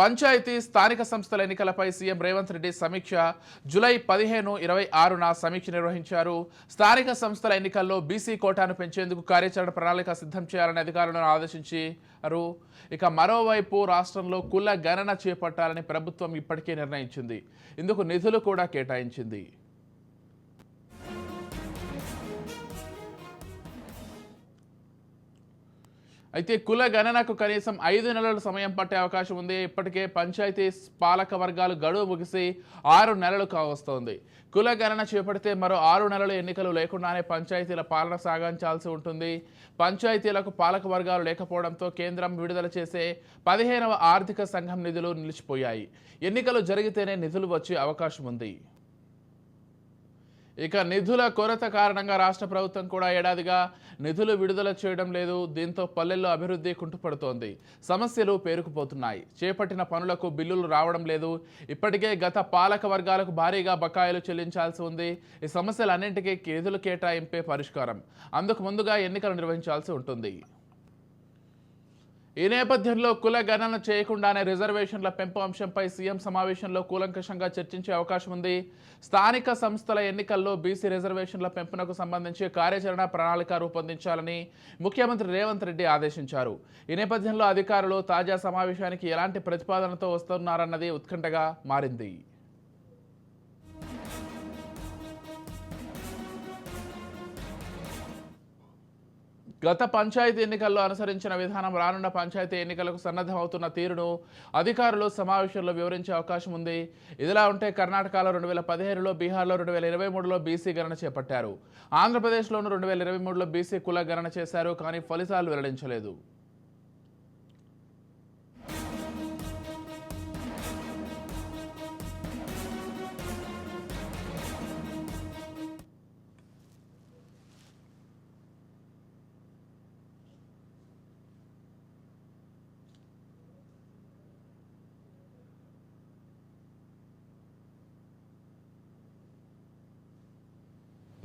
పంచాయతీ స్థానిక సంస్థల ఎన్నికలపై సీఎం రేవంత్ రెడ్డి సమీక్ష జూలై పదిహేను ఇరవై ఆరున సమీక్ష నిర్వహించారు. స్థానిక సంస్థల ఎన్నికల్లో బీసీ కోటాను పెంచేందుకు కార్యాచరణ ప్రణాళిక సిద్ధం చేయాలని అధికారులను ఆదేశించారు. ఇక మరోవైపు రాష్ట్రంలో కుల గణన చేపట్టాలని ప్రభుత్వం ఇప్పటికే నిర్ణయించింది. ఇందుకు నిధులు కూడా కేటాయించింది. అయితే కుల గణనకు కనీసం ఐదు నెలల సమయం పట్టే అవకాశం ఉంది. ఇప్పటికే పంచాయతీ పాలక వర్గాలు గడువు ముగిసి ఆరు నెలలు కావస్తోంది. కుల గణన చేపడితే మరో ఆరు నెలలు ఎన్నికలు లేకుండానే పంచాయతీల పాలన సాగించాల్సి ఉంటుంది. పంచాయతీలకు పాలక వర్గాలు లేకపోవడంతో కేంద్రం విడుదల చేసే పదిహేనవ ఆర్థిక సంఘం నిధులు నిలిచిపోయాయి. ఎన్నికలు జరిగితేనే నిధులు వచ్చే అవకాశం ఉంది. ఇక నిధుల కొరత కారణంగా రాష్ట్ర ప్రభుత్వం కూడా ఏడాదిగా నిధులు విడుదల చేయడం లేదు. దీంతో పల్లెల్లో అభివృద్ధి కుంటుపడుతోంది. సమస్యలు పేరుకుపోతున్నాయి. చేపట్టిన పనులకు బిల్లులు రావడం లేదు. ఇప్పటికే గత పాలక వర్గాలకు భారీగా బకాయిలు చెల్లించాల్సి ఉంది. ఈ సమస్యలన్నింటికీ నిధులు కేటాయింపే పరిష్కారం. అందుకు ముందుగా ఎన్నికలు నిర్వహించాల్సి ఉంటుంది. ఈ నేపథ్యంలో కుల గణన చేయకుండానే రిజర్వేషన్ల పెంపు అంశంపై సీఎం సమావేశంలో కూలంకషంగా చర్చించే అవకాశం ఉంది. స్థానిక సంస్థల ఎన్నికల్లో బీసీ రిజర్వేషన్ల పెంపునకు సంబంధించి కార్యాచరణ ప్రణాళిక రూపొందించాలని ముఖ్యమంత్రి రేవంత్ రెడ్డి ఆదేశించారు. ఈ నేపథ్యంలో అధికారులు తాజా సమావేశానికి ఎలాంటి ప్రతిపాదనతో వస్తున్నారన్నది ఉత్కంఠగా మారింది. గత పంచాయతీ ఎన్నికల్లో అనుసరించిన విధానం రానున్న పంచాయతీ ఎన్నికలకు సన్నద్ధమవుతున్న తీరును అధికారులు సమావేశంలో వివరించే అవకాశం ఉంది. ఇదిలా ఉంటే కర్ణాటకలో రెండు వేల పదిహేనులో బీహార్లో రెండు వేల ఇరవై మూడులో బీసీ గణన చేపట్టారు. ఆంధ్రప్రదేశ్లోనూ రెండు వేల ఇరవై మూడులో బీసీ కుల గణన చేశారు కానీ ఫలితాలు వెల్లడించలేదు.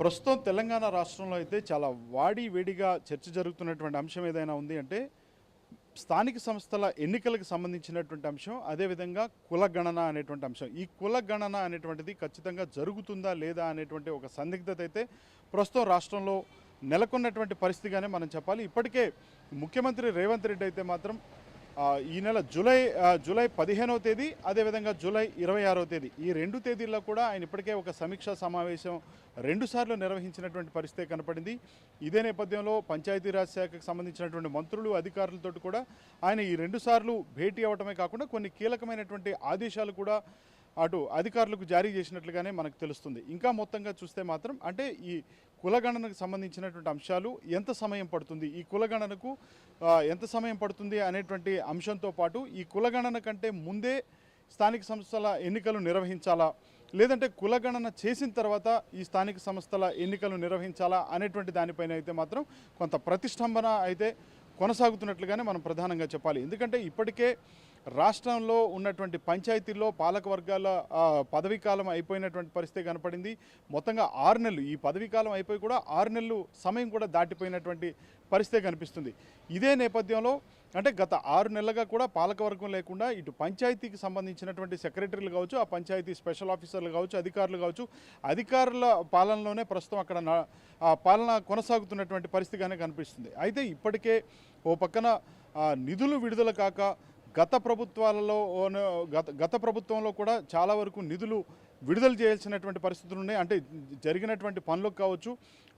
ప్రస్తుతం తెలంగాణ రాష్ట్రంలో అయితే చాలా వాడి వేడిగా చర్చ జరుగుతున్నటువంటి అంశం ఏదైనా ఉంది అంటే స్థానిక సంస్థల ఎన్నికలకు సంబంధించినటువంటి అంశం అదేవిధంగా కులగణన అనేటువంటి అంశం. ఈ కుల గణన అనేటువంటిది ఖచ్చితంగా జరుగుతుందా లేదా అనేటువంటి ఒక సందిగ్ధత అయితే ప్రస్తుతం రాష్ట్రంలో నెలకొన్నటువంటి పరిస్థితిగానే మనం చెప్పాలి. ఇప్పటికే ముఖ్యమంత్రి రేవంత్ రెడ్డి అయితే మాత్రం ఈ నెల జూలై జూలై పదిహేనవ తేదీ అదేవిధంగా జూలై ఇరవై ఆరవ తేదీ. ఈ రెండు తేదీల్లో కూడా ఆయన ఇప్పటికే ఒక సమీక్షా సమావేశం రెండుసార్లు నిర్వహించినటువంటి పరిస్థితి కనపడింది. ఇదే నేపథ్యంలో పంచాయతీరాజ్ శాఖకు సంబంధించినటువంటి మంత్రులు అధికారులతో కూడా ఆయన ఈ రెండుసార్లు భేటీ అవ్వటమే కాకుండా కొన్ని కీలకమైనటువంటి ఆదేశాలు కూడా అటు అధికారులకు జారీ చేసినట్లుగానే మనకు తెలుస్తుంది. ఇంకా మొత్తంగా చూస్తే మాత్రం అంటే ఈ కులగణనకు సంబంధించినటువంటి అంశాలు ఎంత సమయం పడుతుంది? ఈ కులగణనకు ఎంత సమయం పడుతుంది అనేటువంటి అంశంతో పాటు ఈ కులగణన కంటే ముందే స్థానిక సంస్థల ఎన్నికలు నిర్వహించాలా? లేదంటే కులగణన చేసిన తర్వాత ఈ స్థానిక సంస్థల ఎన్నికలు నిర్వహించాలా అనేటువంటి దానిపైన అయితే మాత్రం కొంత ప్రతిష్టంభన అయితే కొనసాగుతున్నట్లుగానే మనం ప్రధానంగా చెప్పాలి. ఎందుకంటే ఇప్పటికే రాష్ట్రంలో ఉన్నటువంటి పంచాయతీల్లో పాలక వర్గాల పదవీ కాలం అయిపోయినటువంటి పరిస్థితి కనపడింది. మొత్తంగా ఆరు నెలలు ఈ పదవీ కాలం అయిపోయి కూడా ఆరు నెలలు సమయం కూడా దాటిపోయినటువంటి పరిస్థితి కనిపిస్తుంది. ఇదే నేపథ్యంలో అంటే గత ఆరు నెలలుగా కూడా పాలకవర్గం లేకుండా ఇటు పంచాయతీకి సంబంధించినటువంటి సెక్రటరీలు కావచ్చు ఆ పంచాయతీ స్పెషల్ ఆఫీసర్లు కావచ్చు అధికారులు కావచ్చు అధికారుల పాలనలోనే ప్రస్తుతం అక్కడ పాలన కొనసాగుతున్నటువంటి పరిస్థితిగానే కనిపిస్తుంది. అయితే ఇప్పటికే ఓ పక్కన నిధులు విడుదల కాక గత ప్రభుత్వాలలో గత గత ప్రభుత్వంలో కూడా చాలా వరకు నిధులు విడుదల చేయాల్సినటువంటి పరిస్థితులు ఉన్నాయి. అంటే జరిగినటువంటి పనులకు కావచ్చు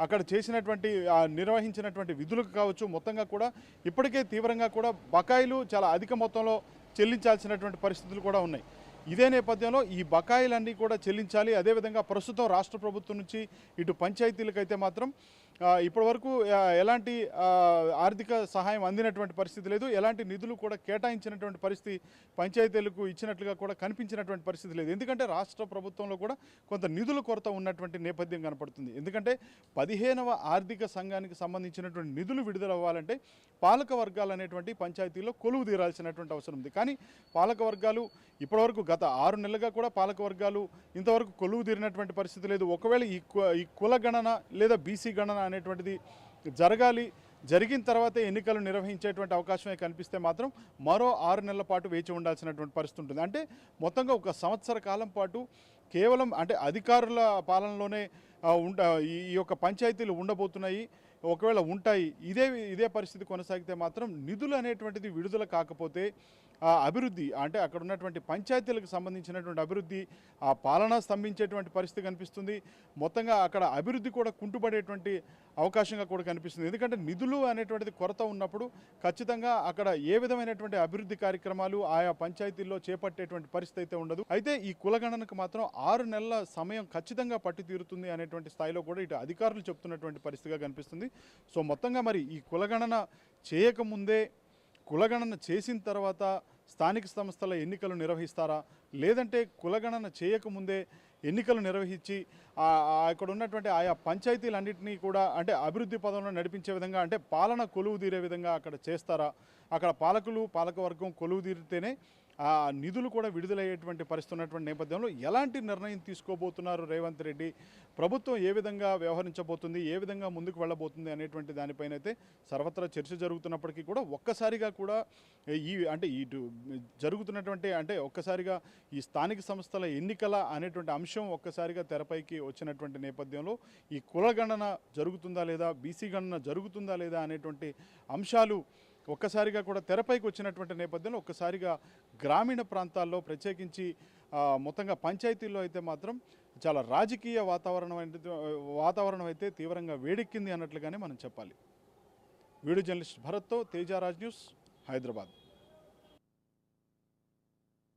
అక్కడ చేసినటువంటి నిర్వహించినటువంటి విధులకు కావచ్చు మొత్తంగా కూడా ఇప్పటికే తీవ్రంగా కూడా బకాయిలు చాలా అధిక మొత్తంలో చెల్లించాల్సినటువంటి పరిస్థితులు కూడా ఉన్నాయి. ఇదే నేపథ్యంలో ఈ బకాయిలన్నీ కూడా చెల్లించాలి. అదేవిధంగా ప్రస్తుతం రాష్ట్ర ప్రభుత్వం నుంచి ఇటు పంచాయతీలకైతే మాత్రం ఇప్పటివరకు ఎలాంటి ఆర్థిక సహాయం అందినటువంటి పరిస్థితి లేదు. ఎలాంటి నిధులు కూడా కేటాయించినటువంటి పరిస్థితి పంచాయతీలకు ఇచ్చినట్లుగా కూడా కనిపించినటువంటి పరిస్థితి లేదు. ఎందుకంటే రాష్ట్ర ప్రభుత్వంలో కూడా కొంత నిధుల కొరత ఉన్నటువంటి నేపథ్యం కనపడుతుంది. ఎందుకంటే పదిహేనవ ఆర్థిక సంఘానికి సంబంధించినటువంటి నిధులు విడుదల అవ్వాలంటే పాలక వర్గాలు అనేటువంటి పంచాయతీలో కొలువు తీరాల్సినటువంటి అవసరం ఉంది. కానీ పాలక వర్గాలు ఇప్పటివరకు గత ఆరు నెలలుగా కూడా పాలక వర్గాలు ఇంతవరకు కొలువు తీరినటువంటి పరిస్థితి లేదు. ఒకవేళ ఈ కు- ఈ కుల గణన లేదా బీసీ గణన అనేటువంటిది జరగాలి. జరిగిన తర్వాతే ఎన్నికలు నిర్వహించేటువంటి అవకాశమే కనిపిస్తే మాత్రం మరో ఆరు నెలల పాటు వేచి ఉండాల్సినటువంటి పరిస్థితి ఉంటుంది. అంటే మొత్తంగా ఒక సంవత్సర కాలం పాటు కేవలం అంటే అధికారుల పాలనలోనే ఉండ ఈ యొక్క పంచాయతీలు ఉండబోతున్నాయి. ఒకవేళ ఉంటాయి ఇదే ఇదే పరిస్థితి కొనసాగితే మాత్రం నిధులు అనేటువంటిది విడుదల కాకపోతే అభివృద్ధి అంటే అక్కడ ఉన్నటువంటి పంచాయతీలకు సంబంధించినటువంటి అభివృద్ధి ఆ పాలన స్తంభించేటువంటి పరిస్థితి కనిపిస్తుంది. మొత్తంగా అక్కడ అభివృద్ధి కూడా కుంటుపడేటువంటి అవకాశంగా కూడా కనిపిస్తుంది. ఎందుకంటే నిధులు అనేటువంటిది కొరత ఉన్నప్పుడు ఖచ్చితంగా అక్కడ ఏ విధమైనటువంటి అభివృద్ధి కార్యక్రమాలు ఆయా పంచాయతీల్లో చేపట్టేటువంటి పరిస్థితి అయితే ఉండదు. అయితే ఈ కులగణనకు మాత్రం ఆరు నెలల సమయం ఖచ్చితంగా పట్టి తీరుతుంది అనేటువంటి స్థాయిలో కూడా ఇటు అధికారులు చెప్తున్నటువంటి పరిస్థితిగా కనిపిస్తుంది. సో మొత్తంగా మరి ఈ కులగణన చేయకముందే కులగణన చేసిన తర్వాత స్థానిక సంస్థల ఎన్నికలు నిర్వహిస్తారా? లేదంటే కులగణన చేయకముందే ఎన్నికలు నిర్వహించి అక్కడ ఉన్నటువంటి ఆయా పంచాయతీలన్నింటినీ కూడా అంటే అభివృద్ధి పదంలో నడిపించే విధంగా అంటే పాలన కొలువు తీరే విధంగా అక్కడ చేస్తారా? అక్కడ పాలకులు పాలకవర్గం కొలువు తీరితేనే నిధులు కూడా విడుదలయ్యేటువంటి పరిస్థితి ఉన్నటువంటి నేపథ్యంలో ఎలాంటి నిర్ణయం తీసుకోబోతున్నారు రేవంత్ రెడ్డి? ప్రభుత్వం ఏ విధంగా వ్యవహరించబోతుంది? ఏ విధంగా ముందుకు వెళ్ళబోతుంది అనేటువంటి దానిపైన అయితే సర్వత్రా చర్చ జరుగుతున్నప్పటికీ కూడా ఒక్కసారిగా కూడా ఈ అంటే ఇటు జరుగుతున్నటువంటి అంటే ఒక్కసారిగా ఈ స్థానిక సంస్థల ఎన్నికల అనేటువంటి అంశం ఒక్కసారిగా తెరపైకి వచ్చినటువంటి నేపథ్యంలో ఈ కులగణన జరుగుతుందా లేదా? బీసీ గణన జరుగుతుందా లేదా అనేటువంటి అంశాలు ఒక్కసారిగా కూడా తెరపైకి వచ్చినటువంటి నేపథ్యంలో ఒక్కసారిగా గ్రామీణ ప్రాంతాల్లో ప్రత్యేకించి మొత్తంగా పంచాయతీల్లో అయితే మాత్రం చాలా రాజకీయ వాతావరణం అయితే వాతావరణం అయితే తీవ్రంగా వేడెక్కింది అన్నట్లుగానే మనం చెప్పాలి. వీడియో జర్నలిస్ట్ భరత్తో తేజారాజ్ న్యూస్ హైదరాబాద్.